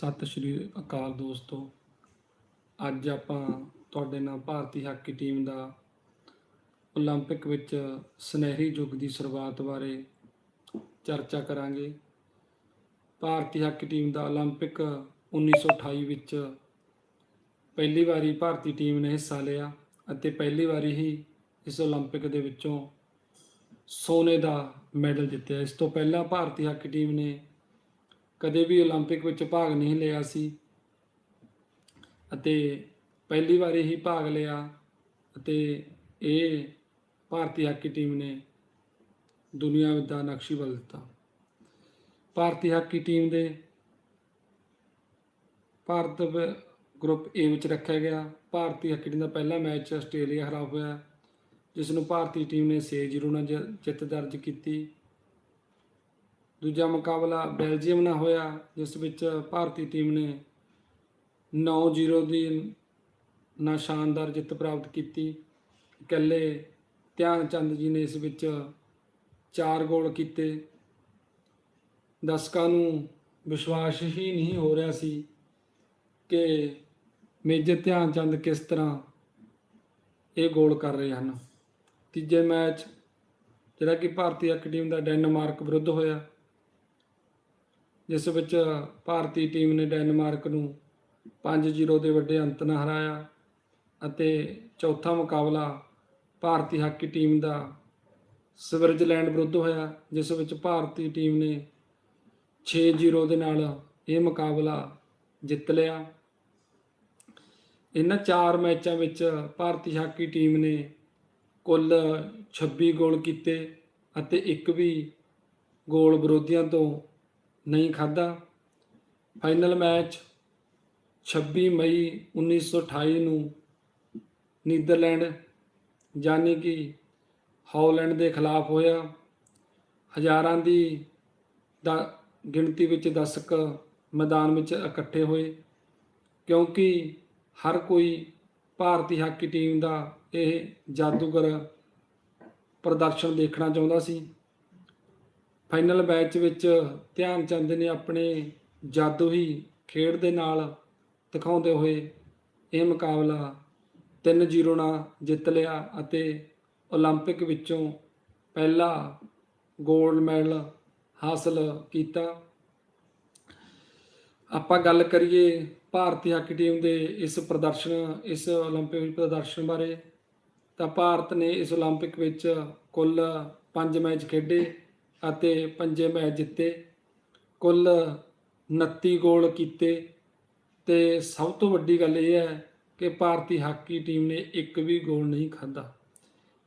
ਸਤਿ ਸ਼੍ਰੀ ਅਕਾਲ ਦੋਸਤੋ ਅੱਜ ਆਪਾਂ ਤੁਹਾਡੇ ਨਾਲ ਭਾਰਤੀ ਹਾਕੀ ਟੀਮ ਦਾ 올림픽 ਵਿੱਚ ਸੁਨਹਿਰੀ ਯੁੱਗ ਦੀ ਸ਼ੁਰੂਆਤ ਬਾਰੇ ਚਰਚਾ ਕਰਾਂਗੇ ਭਾਰਤੀ ਹਾਕੀ ਟੀਮ ਦਾ 올림픽 1928 ਵਿੱਚ ਪਹਿਲੀ ਵਾਰੀ ਭਾਰਤੀ ਟੀਮ ਨੇ ਹਿੱਸਾ ਲਿਆ ਅਤੇ ਪਹਿਲੀ ਵਾਰੀ ਹੀ ਇਸ 올림픽 ਦੇ ਵਿੱਚੋਂ ਸੋਨੇ ਦਾ ਮੈਡਲ ਜਿੱਤਿਆ ਇਸ ਤੋਂ ਪਹਿਲਾਂ ਭਾਰਤੀ ਹਾਕੀ ਟੀਮ ਨੇ ਕਦੇ ਵੀ 올림픽 ਵਿੱਚ ਭਾਗ ਨਹੀਂ ਲਿਆ ਸੀ ਅਤੇ ਪਹਿਲੀ ਵਾਰੀ ਹੀ ਭਾਗ ਲਿਆ ਅਤੇ ਇਹ ਭਾਰਤੀ ਹਾਕੀ ਟੀਮ ਨੇ ਦੁਨੀਆ ਦਾ ਨਕਸ਼ੀ ਬਦਲ ਦਿੱਤਾ ਭਾਰਤੀ ਹਾਕੀ ਟੀਮ ਦੇ ਭਾਰਤ ਵ- ਗਰੁੱਪ ਏ ਵਿੱਚ ਰੱਖਿਆ ਗਿਆ ਭਾਰਤੀ ਹਾਕੀ ਟੀਮ ਦਾ ਪਹਿਲਾ ਮੈਚ ਆਸਟ੍ਰੇਲੀਆ ਹਰਾ ਹੋਇਆ ਜਿਸ ਨੂੰ ਭਾਰਤੀ ਟੀਮ ਨੇ 6-0 ਨਾਲ ਜਿ- ਜਿੱਤ ਦਰਜ ਕੀਤੀ ਦੂਜਾ ਮੁਕਾਬਲਾ ਬੈਲਜੀਅਮ ਨਾਲ ਹੋਇਆ, ਜਿਸ ਵਿੱਚ ਭਾਰਤੀ ਟੀਮ ਨੇ 9-0 ਦੀ ਨਾਲ ਸ਼ਾਨਦਾਰ ਜਿੱਤ ਪ੍ਰਾਪਤ ਕੀਤੀ। ਇਕੱਲੇ ਧਿਆਨ ਚੰਦ ਜੀ ਨੇ ਇਸ ਵਿੱਚ 4 ਗੋਲ ਕੀਤੇ। ਦਰਸ਼ਕਾਂ ਨੂੰ ਵਿਸ਼ਵਾਸ ਹੀ ਨਹੀਂ ਹੋ ਰਿਹਾ ਸੀ ਕਿ ਮੇਜਰ ਧਿਆਨ ਚੰਦ ਕਿਸ ਤਰ੍ਹਾਂ ਇਹ ਗੋਲ ਕਰ ਰਹੇ ਹਨ। ਤੀਜੇ ਮੈਚ ਜਿਹੜਾ ਕਿ ਭਾਰਤੀ ਇੱਕ ਟੀਮ ਦਾ ਡੈਨਮਾਰਕ ਵਿਰੁੱਧ ਹੋਇਆ। ਜਿਸ ਵਿੱਚ ਭਾਰਤੀ ਟੀਮ ਨੇ ਡੈਨਮਾਰਕ ਨੂੰ 5-0 ਦੇ ਵੱਡੇ ਅੰਤ ਨਾਲ ਹਰਾਇਆ ਅਤੇ ਚੌਥਾ ਮੁਕਾਬਲਾ ਭਾਰਤੀ ਹਾਕੀ ਟੀਮ ਦਾ ਸਵਿਟਜ਼ਰਲੈਂਡ ਵਿਰੁੱਧ ਹੋਇਆ, ਜਿਸ ਵਿੱਚ ਭਾਰਤੀ ਟੀਮ ਨੇ 6-0 ਦੇ ਨਾਲ ਇਹ ਮੁਕਾਬਲਾ ਜਿੱਤ ਲਿਆ। ਇਹਨਾਂ ਚਾਰ ਮੈਚਾਂ ਵਿੱਚ ਭਾਰਤੀ ਹਾਕੀ ਟੀਮ ਨੇ ਕੁੱਲ 26 ਗੋਲ ਕੀਤੇ ਅਤੇ ਇੱਕ ਵੀ ਗੋਲ ਵਿਰੋਧੀਆਂ ਤੋਂ ਨਹੀਂ ਖਾਧਾ। ਫਾਈਨਲ ਮੈਚ 26 ਮਈ 1928 ਨੂੰ ਨੀਦਰਲੈਂਡ ਯਾਨੀ ਕਿ ਹਾਲੈਂਡ ਦੇ ਖਿਲਾਫ ਹੋਇਆ। ਹਜ਼ਾਰਾਂ ਦੀ ਦਾ ਗਿਣਤੀ ਵਿੱਚ ਦਰਸ਼ਕ ਮੈਦਾਨ ਵਿੱਚ ਇਕੱਠੇ ਹੋਏ, ਕਿਉਂਕਿ ਹਰ ਕੋਈ ਭਾਰਤੀ ਹਾਕੀ ਟੀਮ ਦਾ ਇਹ ਜਾਦੂਗਰ ਪ੍ਰਦਰਸ਼ਨ ਦੇਖਣਾ ਚਾਹੁੰਦਾ ਸੀ। ਫਾਈਨਲ ਮੈਚ ਵਿੱਚ ਧਿਆਨ ਚੰਦ ਨੇ ਆਪਣੇ ਜਾਦੂਈ ਖੇਡ ਦੇ ਨਾਲ ਦਿਖਾਉਂਦੇ ਹੋਏ ਇਹ ਮੁਕਾਬਲਾ 3-0 ਨਾਲ ਜਿੱਤ ਲਿਆ ਅਤੇ 올림픽 ਵਿੱਚੋਂ ਪਹਿਲਾ 골ਡ ਮੈਡਲ ਹਾਸਲ ਕੀਤਾ। ਆਪਾਂ ਗੱਲ ਕਰੀਏ ਭਾਰਤੀ ਹਾਕੀ ਟੀਮ ਦੇ ਇਸ ਪ੍ਰਦਰਸ਼ਨ, ਇਸ 올림픽 ਪ੍ਰਦਰਸ਼ਨ ਬਾਰੇ। ਤਾਂ ਭਾਰਤ ਨੇ ਇਸ 올림픽 ਵਿੱਚ ਕੁੱਲ 5 ਮੈਚ ਖੇਡੇ। ਅਤੇ ਪੰਜੇ ਮੈਚ ਜਿੱਤੇ। ਕੁੱਲ 29 ਗੋਲ ਕੀਤੇ। ਤੇ ਸਭ ਤੋਂ ਵੱਡੀ ਗੱਲ ਇਹ ਹੈ ਕਿ ਭਾਰਤੀ ਹਾਕੀ ਟੀਮ ਨੇ ਇੱਕ ਵੀ ਗੋਲ ਨਹੀਂ ਖਾਧਾ।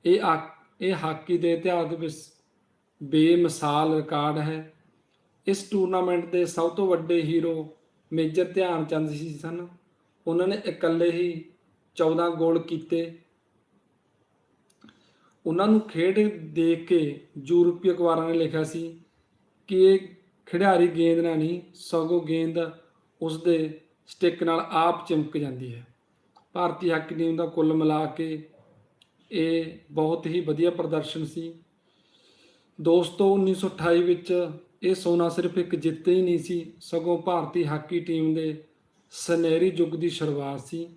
ਇਹ ਆ- ਇਹ ਹਾਕੀ ਦੇ ਇਤਿਹਾਸ ਵਿੱਚ ਬੇਮਿਸਾਲ ਰਿਕਾਰਡ ਹੈ। ਇਸ ਟੂਰਨਾਮੈਂਟ ਦੇ ਸਭ ਤੋਂ ਵੱਡੇ ਹੀਰੋ ਮੇਜਰ ਧਿਆਨ ਚੰਦ ਜੀ ਸਨ। ਉਹਨਾਂ ਨੇ ਇਕੱਲੇ ਹੀ 14 ਗੋਲ ਕੀਤੇ। ਉਹਨਾਂ ਨੂੰ ਖੇਡ ਦੇਖ ਕੇ ਯੂਰਪੀ ਅਖਬਾਰਾਂ ਨੇ ਲਿਖਿਆ ਸੀ ਕਿ ਇਹ ਖਿਡਾਰੀ ਗੇਂਦ ਨਾਲ ਨਹੀਂ, ਸਗੋਂ ਗੇਂਦ ਉਸ ਦੇ ਸਟਿੱਕ ਨਾਲ ਆਪ ਚਮਕ ਜਾਂਦੀ ਹੈ। ਭਾਰਤੀ ਹਾਕੀ ਟੀਮ ਦਾ ਕੁੱਲ ਮਿਲਾ ਕੇ ਇਹ ਬਹੁਤ ਹੀ ਵਧੀਆ ਪ੍ਰਦਰਸ਼ਨ ਸੀ। ਦੋਸਤੋ 1928 ਵਿੱਚ ਇਹ ਸੋਨਾ ਸਿਰਫ ਇੱਕ ਜਿੱਤ ਹੀ ਨਹੀਂ ਸੀ, ਸਗੋਂ ਭਾਰਤੀ ਹਾਕੀ ਟੀਮ ਦੇ ਸਨਹਿਰੀ ਯੁੱਗ ਦੀ ਸ਼ੁਰੂਆਤ ਸੀ।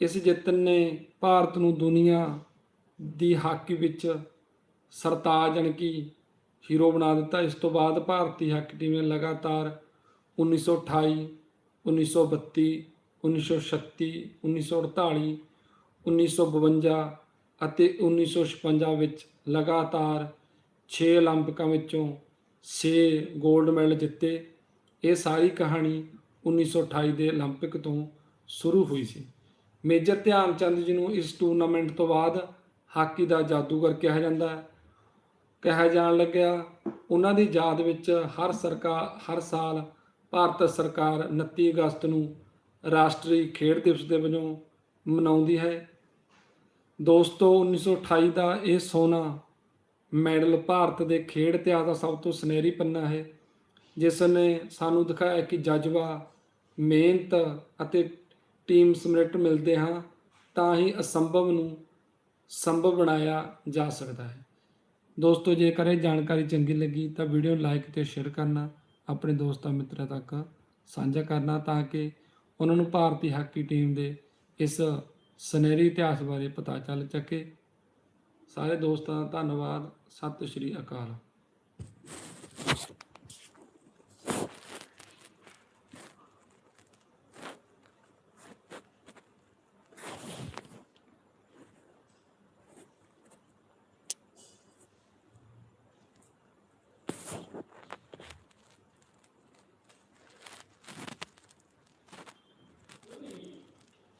ਇਸ ਜਿੱਤ ਨੇ ਭਾਰਤ ਨੂੰ ਦੁਨੀਆ ਦੀ ਹਾਕੀ ਵਿੱਚ ਸਰਤਾਜ ਅਣਕੀ ਹੀਰੋ ਬਣਾ ਦਿੱਤਾ। ਇਸ ਤੋਂ ਬਾਅਦ ਭਾਰਤੀ ਹਾਕੀ ਟੀਮ ਨੇ ਲਗਾਤਾਰ 1928 1932 1936 1948 1952 ਅਤੇ 1956 ਵਿੱਚ ਲਗਾਤਾਰ 6 올림픽ਾਂ ਵਿੱਚੋਂ 6 골ਡ ਮੈਡਲ ਜਿੱਤੇ। ਇਹ ਸਾਰੀ ਕਹਾਣੀ 1928 ਦੇ 올림픽 ਤੋਂ ਸ਼ੁਰੂ ਹੋਈ ਸੀ। ਮੇਜਰ ਧਿਆਨ ਚੰਦ ਜੀ ਨੂੰ ਇਸ ਟੂਰਨਾਮੈਂਟ ਤੋਂ ਬਾਅਦ ਹਾਕੀ ਦਾ ਜਾਦੂਗਰ ਕਿਹਾ ਜਾਂਦਾ ਹੈ। ਕਿਹਾ ਜਾਣ ਲੱਗਿਆ, ਉਹਨਾਂ ਦੀ ਯਾਦ ਵਿੱਚ ਹਰ ਸਰਕਾਰ ਹਰ ਸਾਲ ਭਾਰਤ ਸਰਕਾਰ 29 ਅਗਸਤ ਨੂੰ ਰਾਸ਼ਟਰੀ ਖੇਡ ਦਿਵਸ ਦੇ ਵਜੋਂ ਮਨਾਉਂਦੀ ਹੈ। ਦੋਸਤੋ 1928 ਦਾ ਇਹ ਸੋਨਾ ਮੈਡਲ ਭਾਰਤ ਦੇ ਖੇਡ ਇਤਿਹਾਸ ਦਾ ਸਭ ਤੋਂ ਸੁਨਹਿਰੀ ਪੰਨਾ ਹੈ, ਜਿਸ ਨੇ ਸਾਨੂੰ ਦਿਖਾਇਆ ਕਿ ਜਜ਼ਬਾ, ਮਿਹਨਤ ਅਤੇ ਟੀਮ ਸਮਰਿਟ ਮਿਲਦੇ ਹਾਂ ਤਾਂ ਹੀ ਅਸੰਭਵ ਨੂੰ ਸੰਭਵ ਬਣਾਇਆ ਜਾ ਸਕਦਾ ਹੈ। ਦੋਸਤੋ, ਜੇਕਰ ਇਹ ਜਾਣਕਾਰੀ ਚੰਗੀ ਲੱਗੀ ਤਾਂ ਵੀਡੀਓ ਨੂੰ ਲਾਈਕ ਤੇ ਸ਼ੇਅਰ ਕਰਨਾ, ਆਪਣੇ ਦੋਸਤਾਂ ਮਿੱਤਰਾਂ ਤੱਕ ਸਾਂਝਾ ਕਰਨਾ ਤਾਂ ਕਿ ਉਹਨਾਂ ਨੂੰ ਭਾਰਤੀ ਹਾਕੀ ਟੀਮ ਦੇ ਇਸ ਸੁਨਹਿਰੀ ਇਤਿਹਾਸ ਬਾਰੇ ਪਤਾ ਚੱਲ ਸਕੇ। ਸਾਰੇ ਦੋਸਤਾਂ ਦਾ ਧੰਨਵਾਦ। ਸਤਿ ਸ਼੍ਰੀ ਅਕਾਲ।